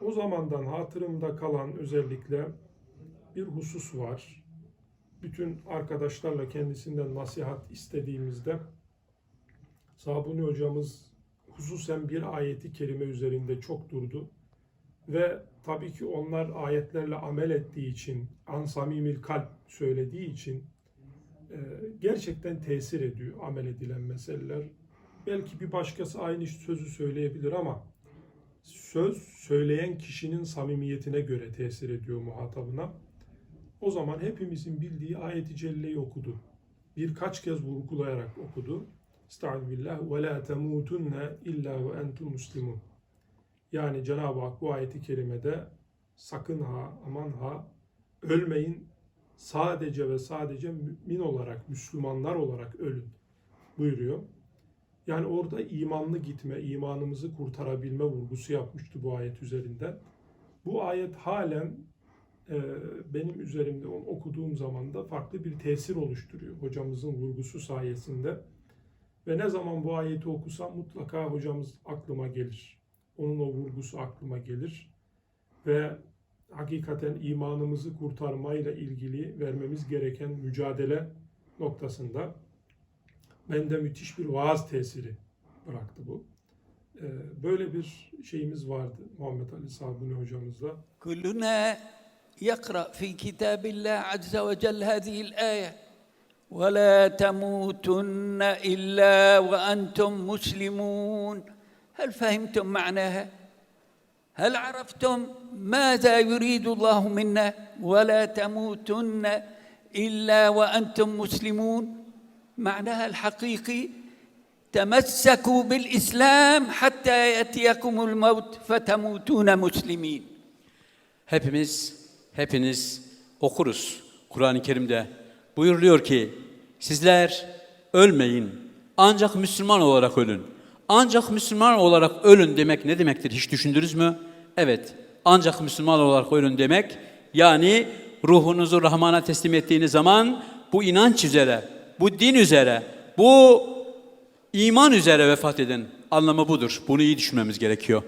O zamandan hatırımda kalan özellikle bir husus var. Bütün arkadaşlarla kendisinden nasihat istediğimizde Sabuni hocamız hususen bir ayeti kerime üzerinde çok durdu. Ve tabii ki onlar ayetlerle amel ettiği için, ansamimil kalp söylediği için e, gerçekten tesir ediyor amel edilen meseleler. Belki bir başkası aynı sözü söyleyebilir ama söz söyleyen kişinin samimiyetine göre tesir ediyor muhatabına. O zaman hepimizin bildiği ayeti celleyi okudu. Birkaç kez vurgulayarak okudu. Estağfirullah ve la temutunne illa ve entum muslimun. Yani Cenab-ı Hak bu ayeti kerimede sakın ha aman ha ölmeyin sadece ve sadece mümin olarak, Müslümanlar olarak ölün buyuruyor. Yani orada imanlı gitme, imanımızı kurtarabilme vurgusu yapmıştı bu ayet üzerinden. Bu ayet halen e, benim üzerimde onu okuduğum zaman da farklı bir tesir oluşturuyor hocamızın vurgusu sayesinde. Ve ne zaman bu ayeti okusam mutlaka hocamız aklıma gelir. Onun o vurgusu aklıma gelir. Ve hakikaten imanımızı kurtarmayla ilgili vermemiz gereken mücadele noktasında bende müthiş bir vaaz tesiri bıraktı bu. Böyle bir şeyimiz vardı Muhammed Ali Sabuni hocamızla. كلنا يقرا في كتاب الله عز وجل هذه الايه ولا تموتن الا وأنتم مسلمون هل فهمتم معناها هل عرفتم ماذا يريد الله منا ولا تموتن الا وأنتم مسلمون معناها الحقيقي تمسكوا بالاسلام حتى ياتيكم الموت فتموتون مسلمين Hepimiz, hepiniz okuruz Kur'an-ı Kerim'de. Buyuruluyor ki, sizler ölmeyin, ancak Müslüman olarak ölün. Ancak Müslüman olarak ölün demek ne demektir? Hiç düşündünüz mü? Evet, ancak Müslüman olarak ölün demek, yani ruhunuzu Rahman'a teslim ettiğiniz zaman bu inanç üzere, bu din üzere, bu iman üzere vefat edin. Anlamı budur. Bunu iyi düşünmemiz gerekiyor.